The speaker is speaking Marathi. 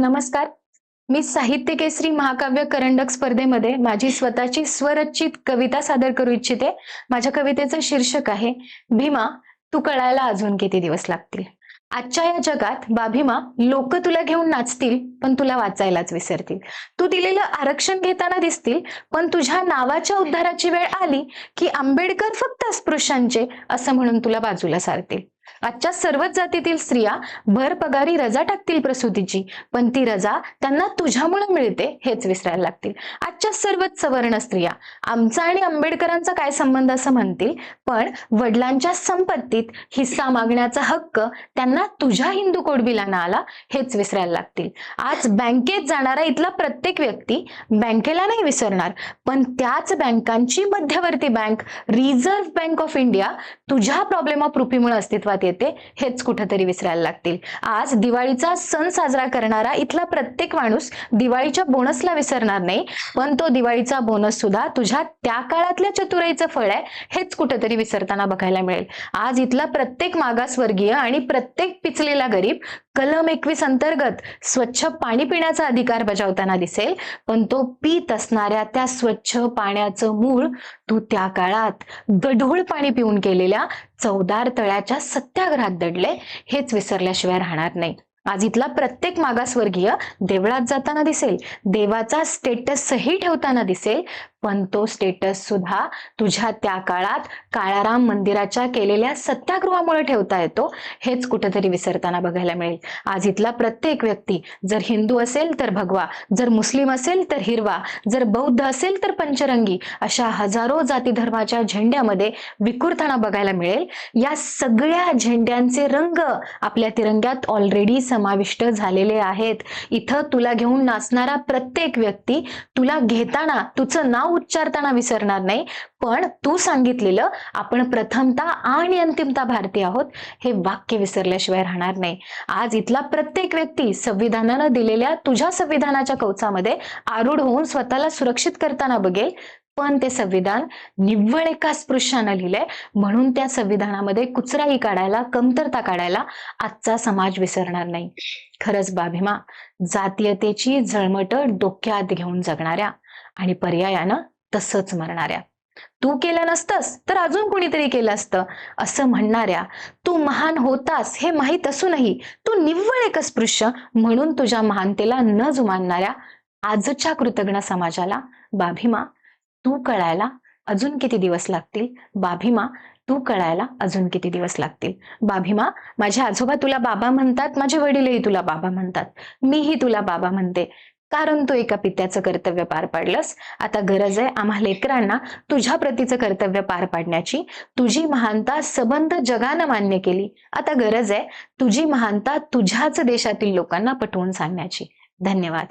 नमस्कार. मी साहित्य केसरी महाकाव्य करंडक स्पर्धेमध्ये माझी स्वतःची स्वरचित कविता सादर करू इच्छिते. माझ्या कवितेचं शीर्षक आहे भीमा तू कळायला अजून किती दिवस लागतील? आजच्या या जगात बाभीमा लोक तुला घेऊन नाचतील पण तुला वाचायलाच विसरतील. तू दिलेलं आरक्षण घेताना दिसतील पण तुझ्या नावाच्या उद्धाराची वेळ आली की आंबेडकर फक्त अस्पृश्यांचे असं म्हणून तुला बाजूला सारतील. आजच्या सर्वच जातीतील स्त्रिया भर पगारी रजा टाकतील प्रसूतीची. पण ती रजा त्यांना तुझ्यामुळे मिळते हेच विसरायला लागतील. आजच्या सर्वच सवर्ण स्त्रिया आमचा आणि आंबेडकरांचा काय संबंध असं म्हणतील? पण वडिलांच्या संपत्तीत हिस्सा मागण्याचा हक्क त्यांना तुझ्या हिंदू कोडबिलांना आला हेच विसरायला लागतील. आज बँकेत जाणारा इथला प्रत्येक व्यक्ती बँकेला नाही विसरणार पण त्याच बँकांची मध्यवर्ती bank Reserve Bank of India तुझ्या प्रॉब्लेम ऑफ रुपीमुळे अस्तित्वात येते. हेच कुठंतरी विसरायला लागतील. आज दिवाळीचा सण साजरा करणारा इथला प्रत्येक माणूस दिवाळीच्या बोनसला विसरणार नाही पण तो दिवाळीचा बोनस सुद्धा तुझ्या त्या काळातल्या चतुराईचं फळ आहे हेच कुठेतरी विसरताना बघायला मिळेल. आज इथला प्रत्येक मागासवर्गीय आणि प्रत्येक पिचलेला गरीब कलम एकवीस अंतर्गत स्वच्छ पाणी पिण्याचा अधिकार बजावताना दिसेल पण तो पीत असणाऱ्या त्या स्वच्छ पाण्याचं मूळ तू त्या काळात गढूळ पाणी पिऊन केलेल्या चौदार तळ्याच्या सत्याग्रहात दडले हेच विसरल्याशिवाय राहणार नाही. आज इथला प्रत्येक मागासवर्गीय देवळात जाताना दिसेल देवाचा स्टेटसही ठेवताना दिसेल पण तो स्टेटस सुद्धा तुझ्या त्या काळात काळाराम मंदिराच्या केलेल्या सत्यागृहामुळे ठेवता येतो हेच कुठेतरी विसरताना बघायला मिळेल. आज इथला प्रत्येक व्यक्ती जर हिंदू असेल तर भगवा जर मुस्लिम असेल तर हिरवा जर बौद्ध असेल तर पंचरंगी अशा हजारो जाती धर्माच्या झेंड्यामध्ये विकुरताना बघायला मिळेल. या सगळ्या झेंड्यांचे रंग आपल्या तिरंग्यात ऑलरेडी समाविष्ट झालेले आहेत. इथं तुला घेऊन नाचणारा प्रत्येक व्यक्ती तुला घेताना तुझं नाव उच्चारताना विसरणार नाही. पण तू सांगितलेलं आपण प्रथमता आणि अंतिमता भारतीय आहोत हे वाक्य विसरल्याशिवाय राहणार नाही. आज इथला प्रत्येक व्यक्ती संविधानानं दिलेल्या तुझ्या संविधानाच्या कवचामध्ये आरूढ होऊन स्वतःला सुरक्षित करताना बघेल पण ते संविधान निव्वळ एका स्पृश्यानं लिहिलंय. म्हणून त्या संविधानामध्ये कुचराई काढायला कमतरता काढायला आजचा समाज विसरणार नाही. खरंच बाभिमा जातीयतेची झळमट डोक्यात घेऊन जगणाऱ्या आणि पर्यायानं तसंच मरणाऱ्या. तू केलं नसतंस तर अजून कुणीतरी केलं असतं. असं म्हणणाऱ्या तू महान होतास हे माहीत असूनही तू निव्वळ एक स्पृश्य म्हणून तुझ्या महानतेला न जुमानणाऱ्या आजच्या कृतज्ञ समाजाला बाभिमा तू कळायला अजून किती दिवस लागतील? बाभीमा तू कळायला अजून किती दिवस लागतील? बाभीमा माझे आजोबा तुला बाबा म्हणतात माझे वडीलही तुला बाबा म्हणतात. मीही तुला बाबा म्हणते. कारण तू एका पित्याचं कर्तव्य पार पाडलंस. आता गरज आहे आम्हा लेकरांना तुझ्या प्रतीचं कर्तव्य पार पाडण्याची. तुझी महानता सबंध जगानं मान्य केली. आता गरज आहे तुझी महानता तुझ्याच देशातील लोकांना पटवून सांगण्याची. धन्यवाद.